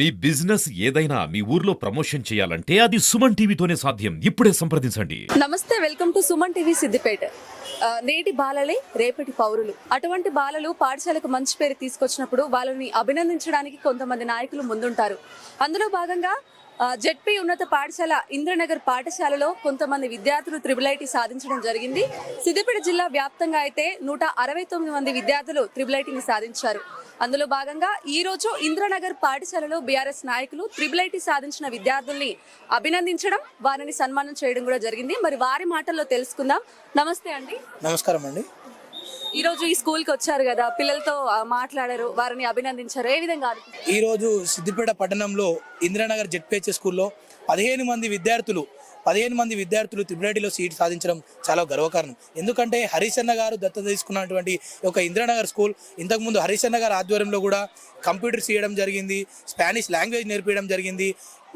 మీ business ఏదైనా మీ ఊర్లో promotion చేయాలంటే అది సుమన్ టీవీతోనే సాధ్యం. ఇప్పుడే సంప్రదించండి. నమస్తే welcome to Suman TV Siddipet. నేటి బాలలే రేపటి పౌరులు. అటువంటి బాలలు పాఠశాలకు మంచి పేరు తీసుకొచ్చినప్పుడు వాళ్ళని అభినందించడానికి కొంతమంది నాయకులు ముందుంటారు. అందులో భాగంగా జెడ్పీ ఉన్నత పాఠశాల ఇంద్రనగర్ పాఠశాలలో కొంతమంది విద్యార్థులు త్రిబుల్ ఐటీ సాధించడం జరిగింది. సిద్దిపేట జిల్లా వ్యాప్తంగా అయితే నూట అరవై తొమ్మిది మంది విద్యార్థులు త్రిబుల్ ఐటీని సాధించారు. అందులో భాగంగా ఈ రోజు ఇంద్రనగర్ పాఠశాలలో బీఆర్ఎస్ నాయకులు త్రిబుల్ ఐటీ సాధించిన విద్యార్థుల్ని అభినందించడం వారిని సన్మానం చేయడం కూడా జరిగింది. మరి వారి మాటల్లో తెలుసుకుందాం. నమస్తే అండి. నమస్కారం అండి. ఈ రోజు ఈ స్కూల్కి వచ్చారు కదా పిల్లలతో మాట్లాడారు వారిని అభినందించారు. ఏ విధంగా అనిపించింది? ఈరోజు సిద్దిపేట పట్టణంలో ఇందిరానగర్ జెడ్పీహెచ్ఎస్ స్కూల్లో పదిహేను మంది విద్యార్థులు పదిహేను మంది విద్యార్థులు త్రిపురేటిలో సీట్ సాధించడం చాలా గర్వకారణం. ఎందుకంటే హరిశన్న గారు దత్తత తీసుకున్నటువంటి ఒక ఇందిరానగర్ స్కూల్ ఇంతకుముందు హరిశన్న గారు ఆధ్వర్యంలో కూడా కంప్యూటర్స్ ఇవ్వడం జరిగింది స్పానిష్ లాంగ్వేజ్ నేర్పించడం జరిగింది.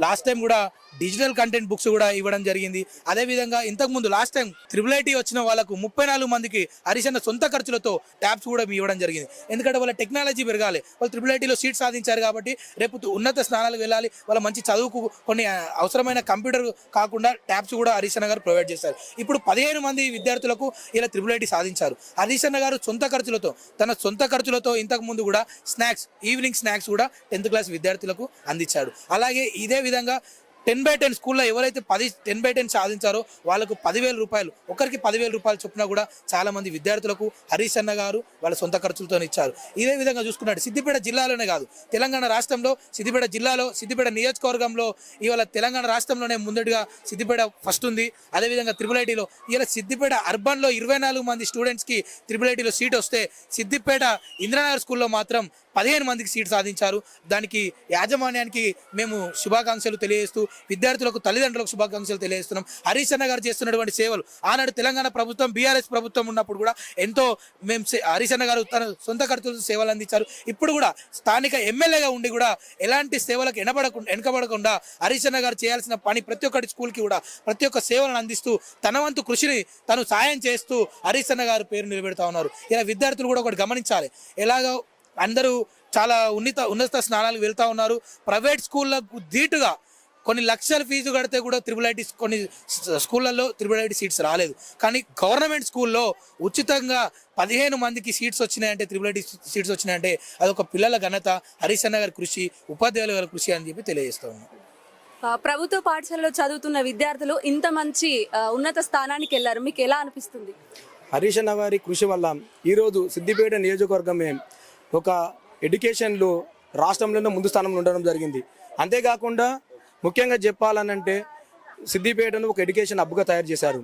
లాస్ట్ టైం కూడా డిజిటల్ కంటెంట్ బుక్స్ కూడా ఇవ్వడం జరిగింది. అదేవిధంగా ఇంతకుముందు లాస్ట్ టైం త్రిబుల్ ఐటీ వచ్చిన వాళ్ళకు ముప్పై నాలుగు మందికి హరిశన్న సొంత ఖర్చులతో ట్యాబ్స్ కూడా ఇవ్వడం జరిగింది. ఎందుకంటే వాళ్ళ టెక్నాలజీ పెరగాలి. వాళ్ళు త్రిబుల్ ఐటీలో సీట్ సాధించారు కాబట్టి రేపు ఉన్నత స్నానాలు వెళ్ళాలి. వాళ్ళ మంచి చదువుకు కొన్ని అవసరమైన కంప్యూటర్ కాకుండా ట్యాబ్స్ కూడా హరిశన్న గారు ప్రొవైడ్ చేస్తారు ఇప్పుడు పదిహేను మంది విద్యార్థులకు ఇలా త్రిబుల్ ఐటీ సాధించారు. హరిశన్న గారు సొంత ఖర్చులతో తన సొంత ఖర్చులతో ఇంతకుముందు కూడా స్నాక్స్ ఈవినింగ్ స్నాక్స్ కూడా టెన్త్ క్లాస్ విద్యార్థులకు అందించాడు. అలాగే ఇదే విధంగా టెన్ బై టెన్ స్కూల్లో ఎవరైతే పది టెన్ బై టెన్ సాధించారో వాళ్ళకు పదివేల రూపాయలు ఒకరికి పదివేల రూపాయలు చొప్పున కూడా చాలా మంది విద్యార్థులకు హరీష్ అన్న గారు వాళ్ళ సొంత ఖర్చులతో ఇచ్చారు. ఇదే విధంగా చూసుకున్నట్టు సిద్దిపేట జిల్లాలోనే కాదు తెలంగాణ రాష్ట్రంలో సిద్దిపేట జిల్లాలో సిద్దిపేట నియోజకవర్గంలో ఇవాళ తెలంగాణ రాష్ట్రంలోనే ముందటిగా సిద్దిపేట ఫస్ట్ ఉంది. అదేవిధంగా త్రిపుల్ ఐటీలో ఇవాళ సిద్దిపేట అర్బన్లో ఇరవై నాలుగు మంది స్టూడెంట్స్కి త్రిపుల్ ఐటీలో సీట్ వస్తే సిద్దిపేట ఇంద్రనగర్ స్కూల్లో మాత్రం పదిహేను మందికి సీట్ సాధించారు. దానికి యాజమాన్యానికి మేము శుభాకాంక్షలు తెలియజేస్తూ విద్యార్థులకు తల్లిదండ్రులకు శుభాకాంక్షలు తెలియజేస్తున్నాం. హరీష్ అన్న గారు చేస్తున్నటువంటి సేవలు ఆనాడు తెలంగాణ ప్రభుత్వం బీఆర్ఎస్ ప్రభుత్వం ఉన్నప్పుడు కూడా ఎంతో మేము సే- హరీష్ అన్న గారు తన సొంత ఖర్చులతో సేవలు అందించారు. ఇప్పుడు కూడా స్థానిక ఎమ్మెల్యేగా ఉండి కూడా ఎలాంటి సేవలకు ఎనబడకుండా వెనకబడకుండా హరీష్ అన్న గారు చేయాల్సిన పని ప్రతి ఒక్కటి స్కూల్కి కూడా ప్రతి ఒక్క సేవలను అందిస్తూ తన వంతు కృషిని తను సాయం చేస్తూ హరీష్ అన్న గారు పేరు నిలబెడతా ఉన్నారు. ఇలా విద్యార్థులు కూడా ఒకటి గమనించాలి. ఎలాగో అందరూ చాలా ఉన్నత ఉన్నత స్నానాలకు వెళ్తా ఉన్నారు. ప్రైవేట్ స్కూళ్ళకు ధీటుగా కొన్ని లక్షల ఫీజు కడితే కూడా త్రిబుల్ ఐటీ కొన్ని స్కూళ్ళల్లో త్రిబుల్ ఐటీ సీట్స్ రాలేదు. కానీ గవర్నమెంట్ స్కూల్లో ఉచితంగా పదిహేను మందికి సీట్స్ వచ్చినాయంటే త్రిబుల్ ఐటీ సీట్స్ వచ్చినాయంటే అదొక పిల్లల ఘనత. హరీష్ అన్న గారి కృషి ఉపాధ్యాయుల గారి కృషి అని చెప్పి తెలియజేస్తా ప్రభుత్వ పాఠశాలలో చదువుతున్న విద్యార్థులు ఇంత మంచి ఉన్నత స్థానానికి వెళ్ళారు. మీకు ఎలా అనిపిస్తుంది? హరీష్ అన్న గారి కృషి వల్ల ఈరోజు సిద్దిపేట నియోజకవర్గమే ఒక ఎడ్యుకేషన్లో రాష్ట్రంలోనే ముందు స్థానంలో ఉండడం జరిగింది. అంతేకాకుండా ముఖ్యంగా చెప్పాలనంటే సిద్దిపేటను ఒక ఎడ్యుకేషన్ హబ్గా తయారు చేశారు.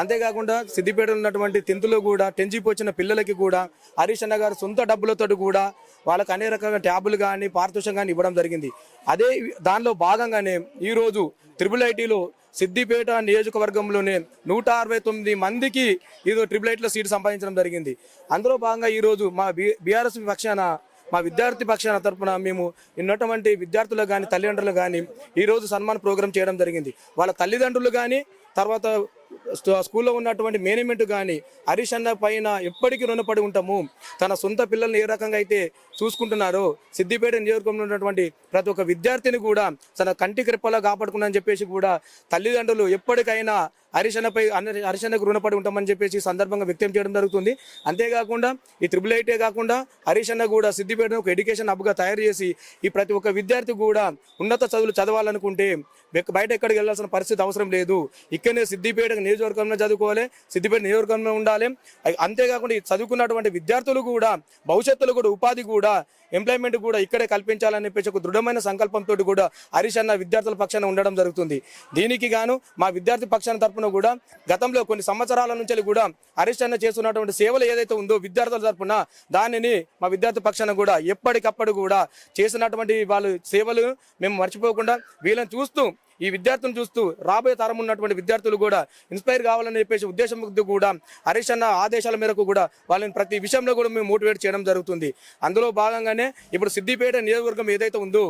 అంతేకాకుండా సిద్దిపేటలో ఉన్నటువంటి టెన్త్లో కూడా టెన్జీప్ వచ్చిన పిల్లలకి కూడా హరీష్ అన్న గారు సొంత డబ్బులతో కూడా వాళ్ళకి అనేక రకాల ట్యాబులు కానీ పారితోషం కానీ ఇవ్వడం జరిగింది. అదే దానిలో భాగంగానే ఈరోజు త్రిబుల్ ఐటీలో సిద్దిపేట నియోజకవర్గంలోనే నూట అరవై తొమ్మిది మందికి ఈరోజు ట్రిపుల్ ఐటీలో సీట్ సంపాదించడం జరిగింది. అందులో భాగంగా ఈరోజు మా బీఆర్ఎస్ పక్షాన మా విద్యార్థి పక్షాన తరపున మేము ఉన్నటువంటి విద్యార్థులు కానీ తల్లిదండ్రులు కానీ ఈరోజు సన్మాన ప్రోగ్రాం చేయడం జరిగింది. వాళ్ళ తల్లిదండ్రులు కానీ తర్వాత స్కూల్లో ఉన్నటువంటి మేనేజ్మెంట్ కానీ హరీష్ అన్న పైన ఎప్పటికీ రుణపడి ఉంటాము. తన సొంత పిల్లల్ని ఏ రకంగా అయితే చూసుకుంటున్నారో సిద్దిపేట నియోజకవర్గంలో ఉన్నటువంటి ప్రతి ఒక్క విద్యార్థిని కూడా తన కంటికి రెప్పలా కాపాడుకున్నా చెప్పేసి కూడా తల్లిదండ్రులు ఎప్పటికైనా హరిశనపై హరిశనకు రుణపడి ఉంటామని చెప్పేసి సందర్భంగా వ్యక్తం చేయడం జరుగుతుంది. అంతేకాకుండా ఈ త్రిబుల్ ఐటే కాకుండా హరిశన్న కూడా సిద్దిపేటను ఒక ఎడ్యుకేషన్ హబ్గా తయారు చేసి ఈ ప్రతి ఒక్క విద్యార్థి కూడా ఉన్నత చదువులు చదవాలనుకుంటే బయట ఎక్కడికి వెళ్ళాల్సిన పరిస్థితి అవసరం లేదు. ఇక్కడనే సిద్దిపేట నియోజకవర్గంలో చదువుకోవాలి. సిద్దిపేట నియోజకవర్గంలో ఉండాలి. అంతేకాకుండా చదువుకున్నటువంటి విద్యార్థులు కూడా భవిష్యత్తులో కూడా ఉపాధి కూడా ఎంప్లాయ్మెంట్ కూడా ఇక్కడే కల్పించాలని చెప్పేసి ఒక దృఢమైన సంకల్పంతో కూడా హరీష్ అన్న విద్యార్థుల పక్షాన ఉండడం జరుగుతుంది. దీనికి గాను మా విద్యార్థి పక్షాన తరపున కూడా గతంలో కొన్ని సంవత్సరాల నుంచి కూడా హరీష్ అన్న చేస్తున్నటువంటి సేవలు ఏదైతే ఉందో విద్యార్థుల తరపున దానిని మా విద్యార్థి పక్షాన కూడా ఎప్పటికప్పుడు కూడా చేసినటువంటి వాళ్ళు సేవలు మేము మర్చిపోకుండా వీళ్ళని చూస్తూ ఈ విద్యార్థులను చూస్తూ రాబోయే తరం ఉన్నటువంటి విద్యార్థులు కూడా ఇన్స్పైర్ కావాలని చెప్పేసి ఉద్దేశం కూడా హరీష్ అన్న ఆదేశాల మేరకు కూడా వాళ్ళని ప్రతి విషయంలో కూడా మేము మోటివేట్ చేయడం జరుగుతుంది. అందులో భాగంగానే ఇప్పుడు సిద్దిపేట నియోజకవర్గం ఏదైతే ఉందో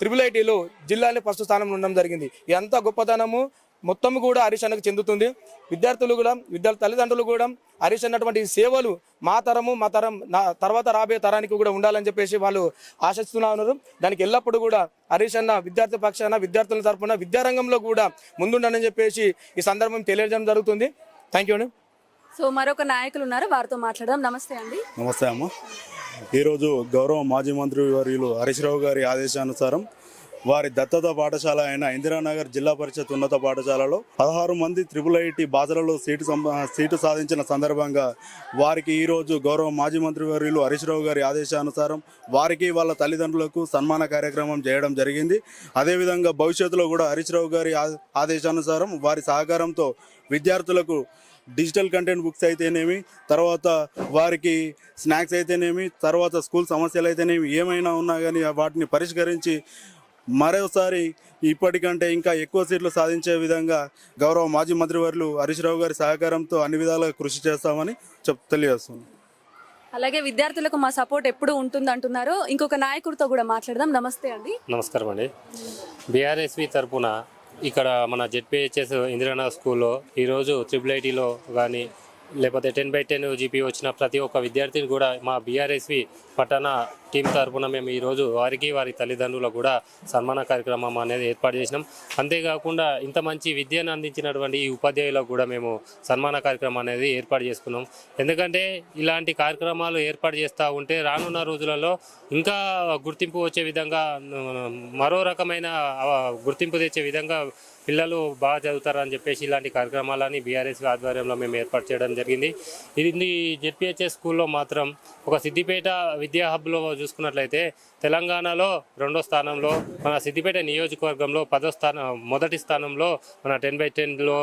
త్రిబుల్ ఐటీలో జిల్లాలో ఫస్ట్ స్థానంలో ఉండడం జరిగింది. ఎంత గొప్పతనము. మొత్తం కూడా హరీష్ అన్నకు చెందుతుంది. విద్యార్థులు కూడా విద్యార్థి తల్లిదండ్రులు కూడా హరీష్ అన్నటువంటి సేవలు మా తరము మా తరం నా తర్వాత రాబోయే తరానికి కూడా ఉండాలని చెప్పేసి వాళ్ళు ఆశిస్తున్నా ఉన్నారు. దానికి ఎల్లప్పుడూ కూడా హరీష్ అన్న విద్యార్థి పక్షాన విద్యార్థుల తరపున విద్యారంగంలో కూడా ముందుండాలని చెప్పేసి ఈ సందర్భం తెలియజేయడం జరుగుతుంది. థ్యాంక్ యూ అండి సో మరొక నాయకులు ఉన్నారు. వారితో మాట్లాడదాం. నమస్తే అండి. నమస్తే అమ్మ. ఈరోజు గౌరవ మాజీ మంత్రి వర్యులు హరీష్ రావు గారి ఆదేశానుసారం వారి దత్తత పాఠశాల అయిన ఇందిరానగర్ జిల్లా పరిషత్ ఉన్నత పాఠశాలలో పదహారు మంది త్రిపుల్ ఐటీ బాధలలో సీటు సీటు సాధించిన సందర్భంగా వారికి ఈరోజు గౌరవ మాజీ మంత్రి వర్యులు హరీష్ రావు గారి ఆదేశానుసారం వారికి వాళ్ళ తల్లిదండ్రులకు సన్మాన కార్యక్రమం చేయడం జరిగింది. అదేవిధంగా భవిష్యత్తులో కూడా హరీష్ రావు గారి ఆ- ఆదేశానుసారం వారి సహకారంతో విద్యార్థులకు డిజిటల్ కంటెంట్ బుక్స్ అయితేనేమి తర్వాత వారికి స్నాక్స్ అయితేనేమి తర్వాత స్కూల్ సమస్యలు అయితేనేమి ఏమైనా ఉన్నా కానీ వాటిని పరిష్కరించి మరోసారి ఇప్పటికంటే ఇంకా ఎక్కువ సీట్లు సాధించే విధంగా గౌరవ మాజీ మంత్రివర్యులు హరీష్ రావు గారి సహకారంతో అన్ని విధాలుగా కృషి చేస్తామని చెప్ తెలియజేస్తున్నాను అలాగే విద్యార్థులకు మా సపోర్ట్ ఎప్పుడు ఉంటుంది అంటున్నారు. ఇంకొక నాయకుడితో కూడా మాట్లాడదాం. నమస్తే అండి. నమస్కారం అండి. బీఆర్ఎస్వి తరపున ఇక్కడ మన జెడ్పిహెచ్ఎస్ ఇందిరానగర్ స్కూల్లో ఈరోజు త్రిబుల్ ఐటీలో కానీ లేకపోతే టెన్ బై టెన్ జీపీ వచ్చిన ప్రతి ఒక్క విద్యార్థిని కూడా మా బీఆర్ఎస్వి పట్టణ టీం తరఫున మేము ఈరోజు వారికి వారి తల్లిదండ్రులకు కూడా సన్మాన కార్యక్రమం అనేది ఏర్పాటు చేసినాం. అంతేకాకుండా ఇంత మంచి విద్యను అందించినటువంటి ఈ ఉపాధ్యాయులకు కూడా మేము సన్మాన కార్యక్రమం అనేది ఏర్పాటు చేసుకున్నాం. ఎందుకంటే ఇలాంటి కార్యక్రమాలు ఏర్పాటు చేస్తూ ఉంటే రానున్న రోజులలో ఇంకా గుర్తింపు వచ్చే విధంగా మరో రకమైన గుర్తింపు తెచ్చే విధంగా పిల్లలు బాగా చదువుతారని చెప్పేసి ఇలాంటి కార్యక్రమాలని బీఆర్ఎస్ ఆధ్వర్యంలో మేము ఏర్పాటు చేయడం జరిగింది. ఇది జెడ్పిహెచ్ఎస్ స్కూల్లో మాత్రం ఒక సిద్దిపేట విద్యా హబ్లో చూసుకున్నట్లయితే తెలంగాణలో రెండో స్థానంలో మన సిద్దిపేట నియోజకవర్గంలో పదో స్థానం మొదటి స్థానంలో మన టెన్ బై టెన్లో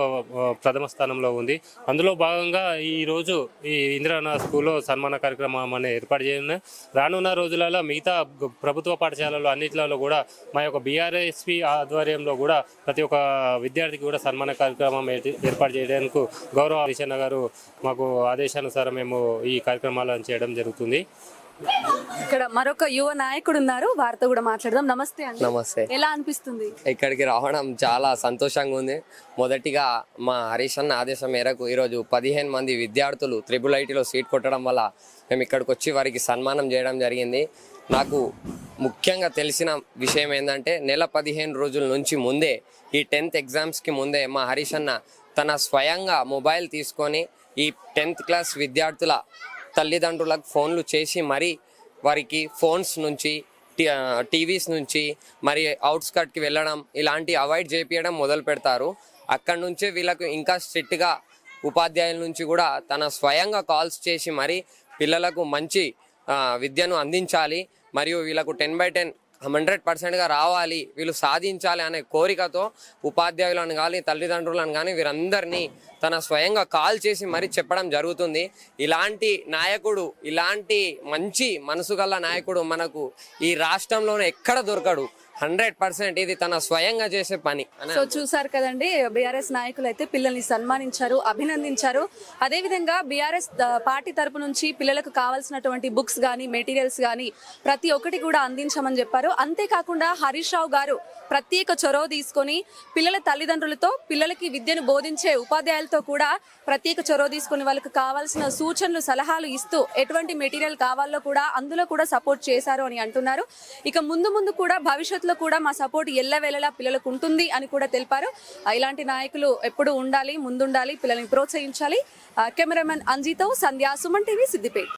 ప్రథమ స్థానంలో ఉంది. అందులో భాగంగా ఈరోజు ఈ ఇంద్రనాథ్ స్కూల్లో సన్మాన కార్యక్రమం అనేది ఏర్పాటు చేయను రానున్న రోజులలో మిగతా ప్రభుత్వ పాఠశాలలు అన్నింటిలో కూడా మా యొక్క బీఆర్ఎస్పి ఆధ్వర్యంలో కూడా ప్రతి ఒక్క విద్యార్థికి కూడా సన్మాన కార్యక్రమం ఏర్పాటు చేయడానికి గౌరవ హరిశన్న గారు మాకు ఆదేశానుసారం మేము ఈ కార్యక్రమాలను చేయడం జరుగుతుంది. ఇక్కడ మరొక యువ నాయకుడు ఉన్నారు. వారితో కూడా మాట్లాడదాం. నమస్తే అండి. నమస్తే. ఎలా అనిపిస్తుంది? ఇక్కడికి రావడం చాలా సంతోషంగా ఉంది. మొదటిగా మా హరీష్ అన్న ఆదేశం మేరకు ఈరోజు పదిహేను మంది విద్యార్థులు త్రిబుల్ ఐటీలో సీట్ కొట్టడం వల్ల మేము ఇక్కడికి వచ్చి వారికి సన్మానం చేయడం జరిగింది. నాకు ముఖ్యంగా తెలిసిన విషయం ఏంటంటే నెల పదిహేను రోజుల నుంచి ముందే ఈ టెన్త్ ఎగ్జామ్స్కి ముందే మా హరీష్ అన్న తన స్వయంగా మొబైల్ తీసుకొని ఈ టెన్త్ క్లాస్ విద్యార్థుల తల్లిదండ్రులకు ఫోన్లు చేసి మరీ వారికి ఫోన్స్ నుంచి టీవీస్ నుంచి మరి అవుట్స్కట్కి వెళ్ళడం ఇలాంటి అవాయిడ్ చేపించడం మొదలు పెడతారు. అక్కడి నుంచే వీళ్ళకు ఇంకా స్ట్రిక్ట్గా ఉపాధ్యాయుల నుంచి కూడా తన స్వయంగా కాల్స్ చేసి మరి పిల్లలకు మంచి విద్యను అందించాలి మరియు వీళ్ళకు టెన్ బై టెన్ హండ్రెడ్ పర్సెంట్గా రావాలి వీళ్ళు సాధించాలి అనే కోరికతో ఉపాధ్యాయులను కానీ తల్లిదండ్రులను కానీ వీరందరినీ తన స్వయంగా కాల్ చేసి మరి చెప్పడం జరుగుతుంది. ఇలాంటి నాయకుడు ఇలాంటి మంచి మనసు నాయకుడు మనకు ఈ రాష్ట్రంలోనే ఎక్కడ దొరకడు. హండ్రెడ్ పర్సెంట్ ఇది తన స్వయంగా చేసే పని. సో చూసారు కదండి బీఆర్ఎస్ నాయకులు అయితే పిల్లల్ని సన్మానించారు అభినందించారు. అదేవిధంగా బీఆర్ఎస్ పార్టీ తరపు నుంచి పిల్లలకు కావాల్సినటువంటి బుక్స్ కానీ మెటీరియల్స్ కానీ ప్రతి ఒక్కటి కూడా అందించమని చెప్పారు. అంతేకాకుండా హరీష్ రావు గారు ప్రత్యేక చొరవ తీసుకొని పిల్లల తల్లిదండ్రులతో పిల్లలకి విద్యను బోధించే ఉపాధ్యాయులతో కూడా ప్రత్యేక చొరవ తీసుకొని వాళ్ళకి కావాల్సిన సూచనలు సలహాలు ఇస్తూ ఎటువంటి మెటీరియల్ కావాలో కూడా అందులో కూడా సపోర్ట్ చేశారు అని అంటున్నారు. ఇక ముందు ముందు కూడా భవిష్యత్తులో కూడా మా సపోర్ట్ ఎల్లవేళలా పిల్లలకు ఉంటుంది అని కూడా తెలిపారు. ఇలాంటి నాయకులు ఎప్పుడు ఉండాలి ముందుండాలి పిల్లల్ని ప్రోత్సహించాలి. కెమెరామెన్ అంజితో సంధ్యా సుమన్ టీవీ సిద్దిపేట్.